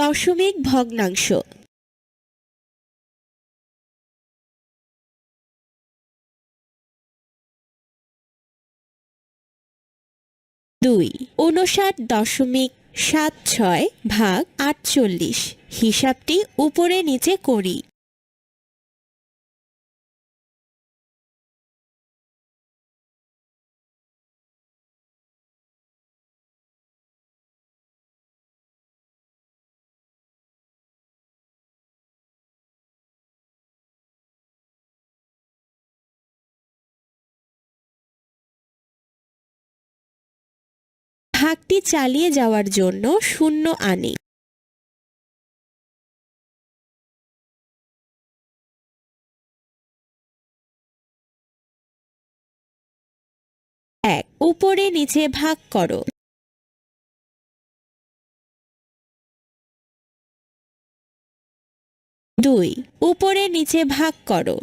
দশমিক ভগ্নাংশ। দুই উনষাট দশমিক সাত ছয় ভাগ আটচল্লিশ। হিসাবটি উপরে নিচে করি। ভাগটি চালিয়ে যাওয়ার জন্য শূন্য আনি। এক, উপরে নিচে ভাগ করো। দুই, উপরে নিচে ভাগ করো।